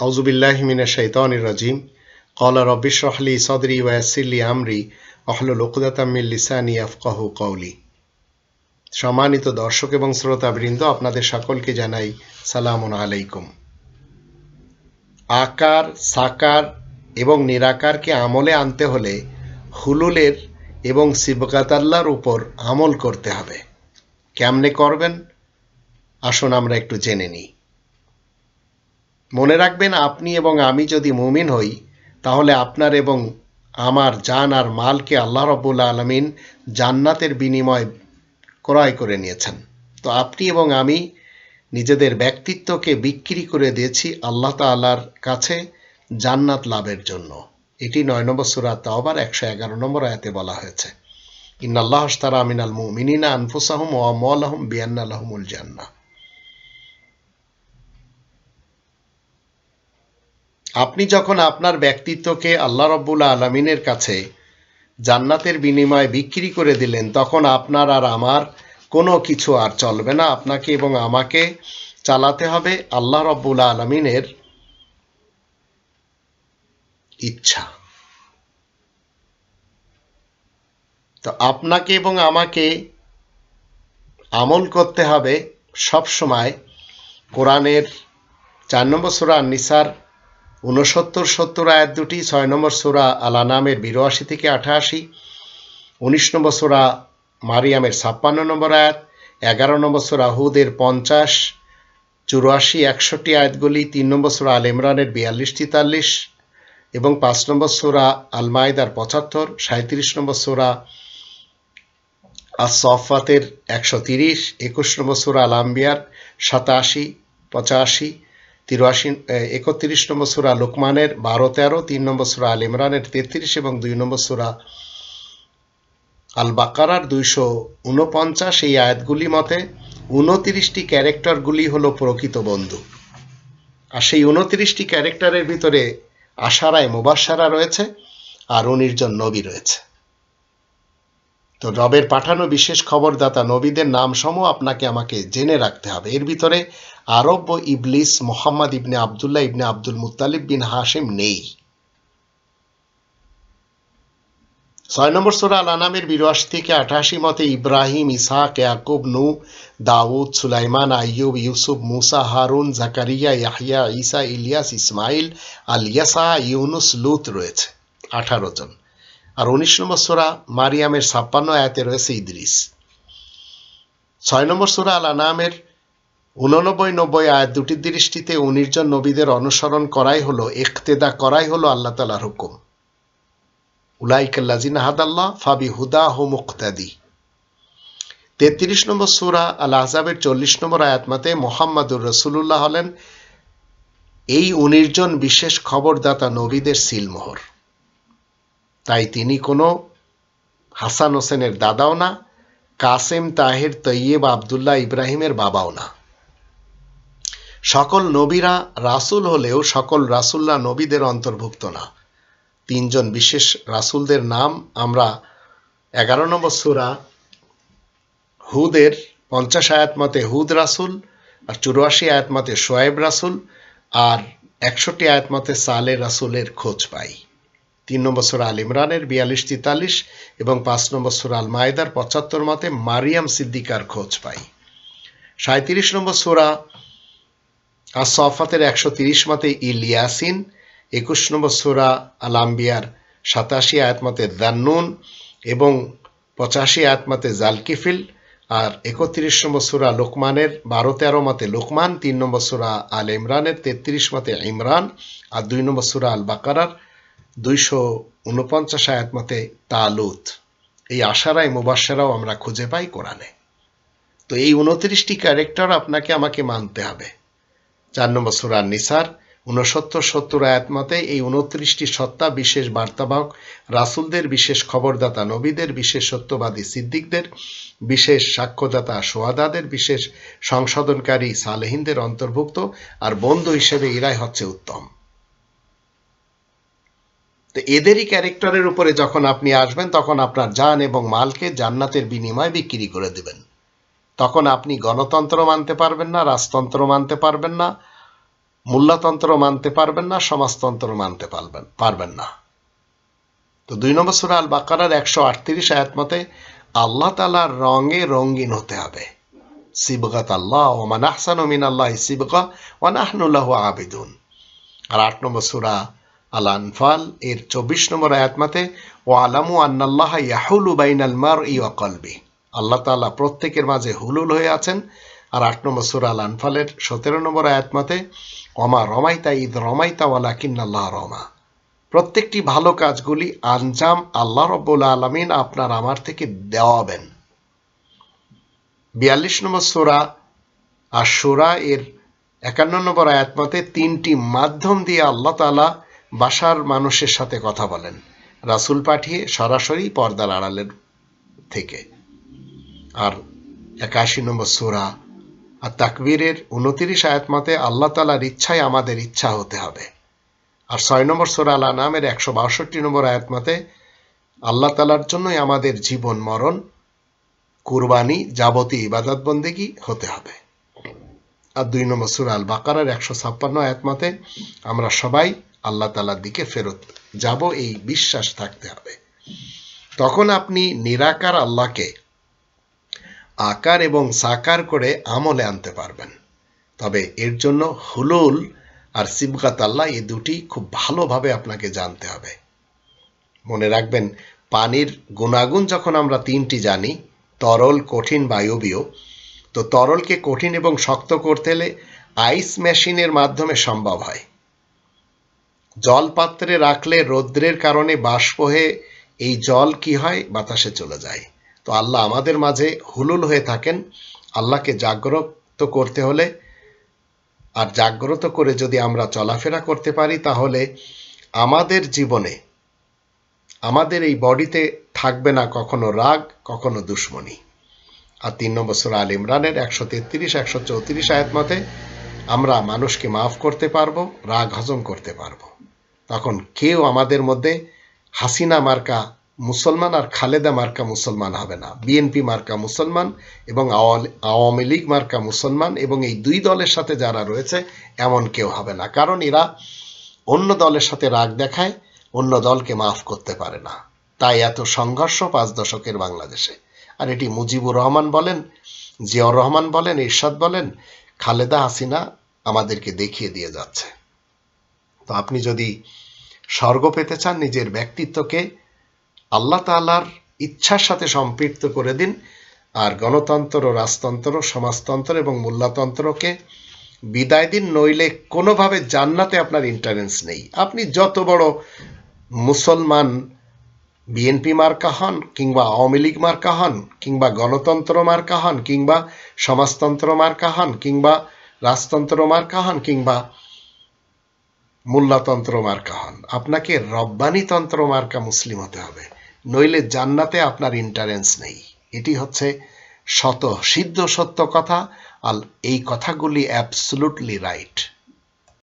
আউজুবিল্লাহ মিনা শৈতানির রাজিম। কলা রব্বিশ রহলি সদরি ওয়াসিল্লি আমরি। অহলুল উকদাতামিল লিসানি আফকাহু কৌলি সম্মানিত দর্শক এবং শ্রোতাবৃন্দ, আপনাদের সকলকে জানাই সালামুন আলাইকুম। আকার, সাকার এবং নিরাকারকে আমলে আনতে হলে হুলুলের এবং সিবকাতাল্লার উপর আমল করতে হবে। কেমনে করবেন? আসুন আমরা একটু জেনে নিই। মনে রাখবেন, আপনি এবং আমি যদি মুমিন হই, তাহলে আপনার এবং আমার জান আর মালকে আল্লাহ রব্বুল আলমিন জান্নাতের বিনিময় ক্রয় করে নিয়েছেন। তো আপনি এবং আমি নিজেদের ব্যক্তিত্বকে বিক্রি করে দিয়েছি আল্লাহ তাল্লার কাছে জান্নাত লাভের জন্য। এটি নয় নম্বর সুরা তাওবার, একশো এগারো নম্বর আয়াতে বলা হয়েছে। ইন্নাল্লাহ তারা আমিনাল মুমিনিনা আনফুসাহুম ও মলাহম বিয়ান্নালাহমুল জান্না আপনি যখন আপনার ব্যক্তিত্বকে আল্লাহ রব্বুল আলমিনের কাছে জান্নাতের বিনিময়ে বিক্রি করে দিলেন, তখন আপনার আর আমার কোনো কিছু আর চলবে না। আপনাকে এবং আমাকে চালাতে হবে আল্লাহ রব্বুল আলমিনের ইচ্ছা। তো আপনাকে এবং আমাকে আমল করতে হবে সব সময় কোরআনের চার নম্বর সুরা নিসার ঊনসত্তর সত্তর আয়াত দুটি, ছয় নম্বর সোরা আলা নামের বিরাশি থেকে আঠাশি, উনিশ নম্বর সোরা মারিয়ামের ছাপ্পান্ন নম্বর আয়াত, এগারো নম্বর সুরা হুদের পঞ্চাশ, চুরাশি, একষট্টি আয়াতগুলি, তিন নম্বর সোরা আল ইমরানের বিয়াল্লিশ, তেতাল্লিশ এবং পাঁচ নম্বর সোরা আল মায়দার পঁচাত্তর সাঁত্রিশ নম্বর সুরা আসফাতের একশো তিরিশ, একুশ নম্বর সোরা আল আম্বিয়ার সাতাশি, পঁচাশি তিরাশি একত্রিশ নম্বর সুরা লোকমানের, বারো তেরো, তিন নম্বর সুরা আল ইমরানের, তেত্রিশ এবং দুই নম্বর সুরা আল বাকারার দুইশো উনপঞ্চাশ এই আয়াতগুলি মতে উনতিরিশটি ক্যারেক্টারগুলি হলো প্রকৃত বন্ধু। আর সেই উনতিরিশটি ক্যারেক্টারের ভিতরে আশারায় মুবাসারা রয়েছে আর উনিশজন নবী রয়েছে। তো রবের পাঠানো বিশেষ খবরদাতা নবীদের নাম সমূহ আপনাকে আমাকে জেনে রাখতে হবে। এর ভিতরে আরব ও ইবলিস মোহাম্মদ ইবনে আবদুল্লাহ ইবনে আব্দুল মুতালিব বিন হাসিম নেই। ছয় নম্বর সোরা আল আনামের বিরাশি থেকে আঠাশি মতে ইব্রাহিম ইসাক ইয়াকুব নু দাউদ, সুলাইমান, আইয়ুব, ইউসুফ, মুসা, হারুন, জাকারিয়া ইয়াহিয়া ইসা ইলিয়াস ইসমাইল আল ইয়াসা ইউনুস, লুত রয়েছে। আঠারো জন। আর উনিশ নম্বর সোরা মারিয়ামের ছাপ্পান্ন আয়াতে রয়েছে ইদ্রিস। ছয় নম্বর সোরা আল আনামের উননব্বই নব্বই আয়াত দুটির দৃষ্টিতে উনিশ জন নবীদের অনুসরণ করাই হলো একতেদা করাই হলো আল্লাহ তালার হুকুম। উলাইকাল্লাজিন হাদাল্লাহ ফাবি হুদা হো মুক্তাদি। তেত্রিশ নম্বর সুরা আল আহজাবের চল্লিশ নম্বর আয়াতমাতে মোহাম্মদুর রসুল্লাহ হলেন, এই উনিশ জন বিশেষ খবরদাতা নবীদের সিলমোহর। তাই তিনি কোনো হাসান হোসেনের দাদাও না, কাসেম তাহের তৈয়েব আবদুল্লাহ ইব্রাহিমের বাবাও না। সকল নবীরা রাসুল হলেও সকল রাসুল্লাহ নবীদের অন্তর্ভুক্ত না। তিনজন বিশেষ রাসুলদের নাম আমরা এগারো নম্বর সুরা হুদের পঞ্চাশ আয়াত মতে হুদ রাসুল, আর চুরাশি আয়াত মতে সোয়েব রাসুল, আর একষট্টি আয়াত মতে সালে রাসুলের খোঁজ পাই। তিন নম্বর সুরা আল ইমরানের বিয়াল্লিশ তেতাল্লিশ এবং পাঁচ নম্বর সুরা আল মায়দার পঁচাত্তর মতে মারিয়াম সিদ্দিকার খোঁজ পাই। সাঁত্রিশ নম্বর সুরা আর সফাতের একশো তিরিশ মতে ইলিয়াসিন একুশ নম্বর সুরা আল আম্বিয়ার সাতাশি আয়াতমতে দান্নুন এবং পঁচাশি আয়াতমতে জালকিফিল আর একত্রিশ নম্বর সুরা লোকমানের বারো তেরো মতে লোকমান, তিন নম্বর সুরা আল ইমরানের তেত্রিশ মতে ইমরান আর দুই নম্বর সুরা আল বাকারার দুইশো উনপঞ্চাশ আয়াত মতে তালুত। এই আশারাই মুবাসারাও আমরা খুঁজে পাই কোরআনে। তো এই উনত্রিশটি ক্যারেক্টার আপনাকে আমাকে মানতে হবে। চার নম্বর সুরা নিসার, উনসত্তর, সত্তর আয়াত মতে এই উনত্রিশটি সত্তা বিশেষ বার্তাবাহক, রাসুলদের বিশেষ খবরদাতা, নবীদের বিশেষ সত্যবাদী সিদ্দিকদের বিশেষ সাক্ষ্যদাতা সোয়াদাদের বিশেষ সংশোধনকারী সালেহিনদের অন্তর্ভুক্ত, আর বন্ধু হিসেবে এরাই হচ্ছে উত্তম। তো এদেরই ক্যারেক্টারের উপরে যখন আপনি আসবেন, তখন আপনার যান এবং মালকে জান্নাতের বিনিময়ে বিক্রি করে দেবেন। তখন আপনি গণতন্ত্র মানতে পারবেন না, রাজতন্ত্র মানতে পারবেন না, মূল্যতন্ত্র মানতে পারবেন না, সমাজতন্ত্র মানতে পারবেন পারবেন না। তো দুই নম্বর সুরা আল বাকারার একশো আটত্রিশ আয়াত মতে, আল্লাহ তালার রঙে রঙিন হতে হবে। সিবগাত আল্লাহ ওমান আহসান মিন আল্লাহ সিবগা ওয়ানাহনুল্লাহ আবিদুন। আর আট নম্বর সুরা আল আনফাল এর চব্বিশ নম্বর আয়াত মতে ও আলামু আন্নাল্লাহ ইয়াহুলু বাইনাল মার ই কলবি। আল্লাহ তাআলা প্রত্যেকের মাঝে হুলুল হয়ে আছেন। আর আট নম্বর সুরা আল আনফালের সতেরো নম্বর আয়াত মতে অমা রমাইতা ঈদ রমাইতা ওয়ালা কিন্নাল্লাহ রমা। প্রত্যেকটি ভালো কাজগুলি আঞ্জাম আল্লাহ রব্বুল আলমিন আপনার আমার থেকে দেওয়াবেন। বিয়াল্লিশ নম্বর সোরা আর সোরা এর একান্ন নম্বর আয়াত মতে তিনটি মাধ্যম দিয়ে আল্লাহ তালা বাসার মানুষের সাথে কথা বলেন। রাসুল পাঠিয়ে সরাসরি পর্দার আড়ালের থেকে। আর একাশি নম্বর সোরা, আর তাকবীরের উনতিরিশ আয়াত মতে আল্লাহ তালার ইচ্ছায় আমাদের ইচ্ছা হতে হবে। আর ছয় নম্বর সোরা আল নামের একশো বাষট্টি নম্বর আয়াত মতে আল্লাহ তালার জন্যই আমাদের জীবন মরণ, কুরবানি, যাবতীয় ইবাদত বন্দেগি হতে হবে। আর দুই নম্বর সুরা আল বাকারার একশো ছাপ্পান্ন আয়াত মতে আমরা সবাই আল্লাহ তালার দিকে ফেরত যাব, এই বিশ্বাস থাকতে হবে। তখন আপনি নিরাকার আল্লাহকে আকার এবং সাকার করে আমলে আনতে পারবেন। তবে এর জন্য হুলুল আর সিবগাত আল্লাহ এই দুটি খুব ভালোভাবে আপনাকে জানতে হবে। মনে রাখবেন, পানির গুণাগুণ যখন আমরা তিনটি জানি, তরল, কঠিন, বায়বীয়, তো তরলকে কঠিন এবং শক্ত করতে হলে আইস মেশিনের মাধ্যমে সম্ভব হয়। জল পাত্রে রাখলে রৌদ্রের কারণে বাষ্প হয়ে এই জল কি হয়? বাতাসে চলে যায়। তো আল্লাহ আমাদের মাঝে হুলুল হয়ে থাকেন। আল্লাহকে জাগ্রত করতে হলে আর জাগ্রত করে যদি আমরা চলাফেরা করতে পারি, তাহলে আমাদের জীবনে, আমাদের এই বডিতে থাকবে না কখনো রাগ, কখনো দুশ্মনী। আর তিন নম্বর আল ইমরানের একশো তেত্রিশ, একশো চৌত্রিশ আয়াত মতে আমরা মানুষকে মাফ করতে পারব, রাগ হজম করতে পারব। তখন কেউ আমাদের মধ্যে হাসিনা মার্কা মুসলমান আর খালেদা মার্কা মুসলমান হবে না। বিএনপি মার্কা মুসলমান এবং আওয়ামী লীগ মার্কা মুসলমান এবং এই দুই দলের সাথে যারা রয়েছে এমন কেউ হবে না। কারণ এরা অন্য দলের সাথে রাগ দেখায়, অন্য দলকে মাফ করতে পারে না। তাই এত সংঘর্ষ পাঁচ দশকের বাংলাদেশে। আর এটি মুজিবুর রহমান বলেন, জিয়াউর রহমান বলেন ইরশাদ বলেন, খালেদা হাসিনা আমাদেরকে দেখিয়ে দিয়ে যাচ্ছে। তো আপনি যদি স্বর্গ পেতে চান নিজের ব্যক্তিত্বকে, আল্লাহ তালার ইচ্ছার সাথে সম্পৃক্ত করে দিন আর গণতন্ত্র, রাজতন্ত্র, সমাজতন্ত্র এবং মূল্যতন্ত্রকে বিদায় দিন, নইলে কোনোভাবে জান্নাতে আপনার ইন্টারেন্স নেই। আপনি যত বড় মুসলমান বিএনপি মার্কা হন কিংবা আওয়ামী লীগ মার্কা হন কিংবা গণতন্ত্র মার্কা হন কিংবা সমাজতন্ত্র মার্কা হন কিংবা রাজতন্ত্র মার্কা হন কিংবা মূল্যতন্ত্র মার্কা হন। আপনাকে রব্বানিতন্ত্র মার্কা মুসলিম হতে হবে। নইলে জান্নাতে আপনার ইন্টারেন্স নেই। এটি হচ্ছে শত সিদ্ধ সত্য কথা। আর এই কথাগুলি অ্যাবসলুটলি রাইট